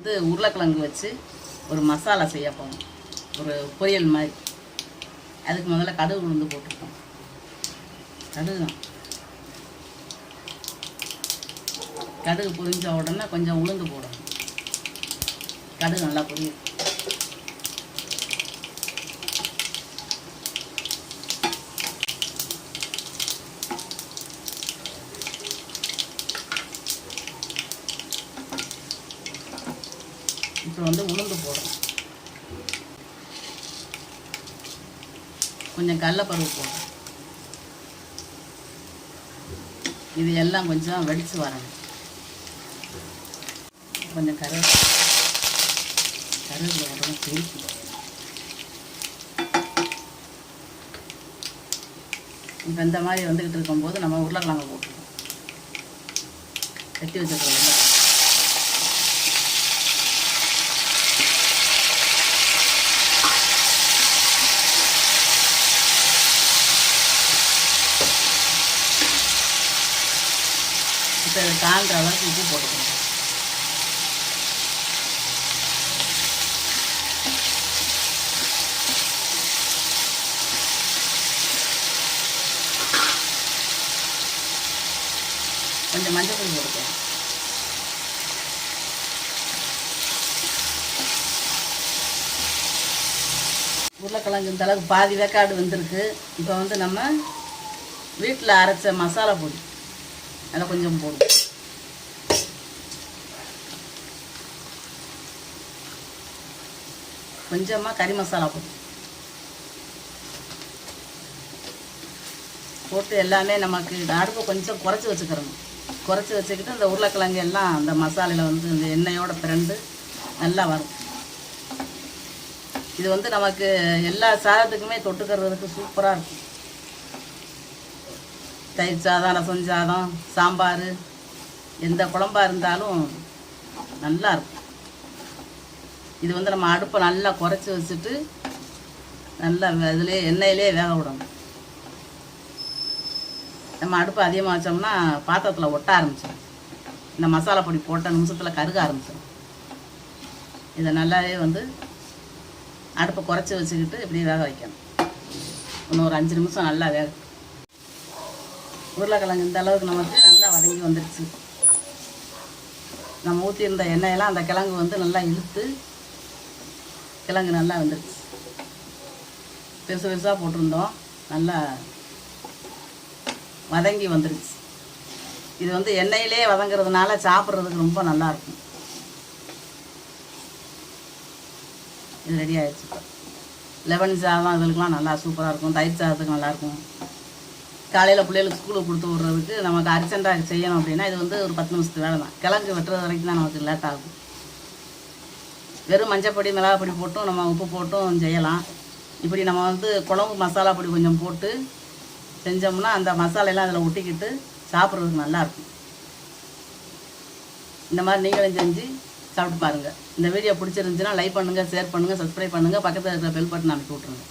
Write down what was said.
வந்து உருளைக்கிழங்கு வச்சு ஒரு மசாலா செய்ய போகிறோம் ஒரு பொரியல் மாதிரி. அதுக்கு முதல்ல கடுகு உளுந்து போட்டுருப்போம் கடுகு தான் கடுகு பொரிஞ்ச உடனே கொஞ்சம் உளுந்து போடணும். கடுகு நல்லா பொரியும். இப்போ வந்து உளுந்து போடுறோம். கொஞ்சம் கடலப்பருப்பு போடுறோம். இது எல்லாம் கொஞ்சம் வெடித்து வரணும். கொஞ்சம் கரு கருவேப்பிலை போடணும் திருப்பி இப்போ இந்த மாதிரி வந்துக்கிட்டு இருக்கும்போது நம்ம உருளைக்கிழங்கு போட்டுருவோம் கட்டி வச்சிருக்கோம் இப்போ இதை தாழ்கிற அளவுக்கு உப்பு போட்டுக்கணும். கொஞ்சம் மஞ்சள் தூள் போட்டுக்கணும். உருளைக்கிழங்கு இந்த அளவுக்கு பாதி வேக்காடு வந்திருக்கு. இப்போ வந்து நம்ம வீட்டில் அரைச்ச மசாலா பொடி. அதில் கொஞ்சம் போடும் கொஞ்சமாக கறி மசாலா போடும் போட்டு எல்லாமே நமக்கு அடுப்பை கொஞ்சம் குறைச்சி வச்சுக்கிறோம் குறைச்சி வச்சுக்கிட்டு இந்த உருளைக்கிழங்கு எல்லாம் அந்த மசாலையில் வந்து இந்த எண்ணெயோட பிறண்டு நல்லா வரும். இது வந்து நமக்கு எல்லா சாதத்துக்குமே தொட்டுக்கிறதுக்கு சூப்பராக இருக்கும். தயிர் சாதம் ரசம் சாதம் சாம்பார் எந்த குழம்பா இருந்தாலும் நல்லாயிருக்கும் இது வந்து நம்ம அடுப்பை நல்லா குறைச்சி வச்சுட்டு நல்லா இதிலே எண்ணெயிலே வேக விடணும். நம்ம அடுப்பு அதிகமாக வச்சோம்னா பாத்திரத்தில் ஒட்ட ஆரம்பிச்சிடும். இந்த மசாலா பொடி போட்ட நிமிஷத்தில் கருக ஆரம்பிச்சிடும். இதை நல்லாவே வந்து அடுப்பை குறைச்சி வச்சுக்கிட்டு இப்படி வேக வைக்கணும். இன்னும் ஒரு அஞ்சு நிமிஷம் நல்லா வேக உருளைக்கிழங்கு இந்த அளவுக்கு நமக்கு நல்லா வதங்கி வந்துடுச்சு நம்ம ஊற்றியிருந்த எண்ணெயெல்லாம் அந்த கிழங்கு வந்து நல்லா இழுத்து கிழங்கு நல்லா வந்துடுச்சு பெருசு பெருசாக போட்டிருந்தோம். நல்லா வதங்கி வந்துடுச்சு இது வந்து எண்ணெயிலே வதங்குறதுனால சாப்பிட்றதுக்கு ரொம்ப நல்லாயிருக்கும். இது ரெடி ஆகிடுச்சு லெமன் சாதம் இதுக்கெலாம் நல்லா சூப்பராக இருக்கும். தயிர் சாதத்துக்கு நல்லாயிருக்கும். காலையில் பிள்ளைகளுக்கு ஸ்கூலுக்கு கொடுத்து விட்றதுக்கு நமக்கு அர்ஜென்ட்டாக செய்யணும் அப்படின்னா இது வந்து ஒரு பத்து நிமிஷத்துக்கு வேலை தான். கிழங்கு வெட்டுறது வரைக்கும் தான் நமக்கு லேட் ஆகும். வெறும் மஞ்சப்பொடி மிளகாப்பொடி போட்டும் நம்ம உப்பு போட்டும் செய்யலாம். இப்படி நம்ம வந்து குழம்பு மசாலா பொடி கொஞ்சம் போட்டு செஞ்சோம்னா அந்த மசாலையெல்லாம் அதில் ஒட்டிக்கிட்டு சாப்பிட்றதுக்கு நல்லாயிருக்கும் இந்த மாதிரி நீங்களும் செஞ்சு சாப்பிட்டு பாருங்கள் இந்த வீடியோ பிடிச்சிருந்துச்சுன்னா லைக் பண்ணுங்கள் ஷேர் பண்ணுங்கள் சப்ஸ்கிரைப் பண்ணுங்கள் பக்கத்தில் இருக்கிற பெல் பட்டன் அமைக்க விட்ருங்க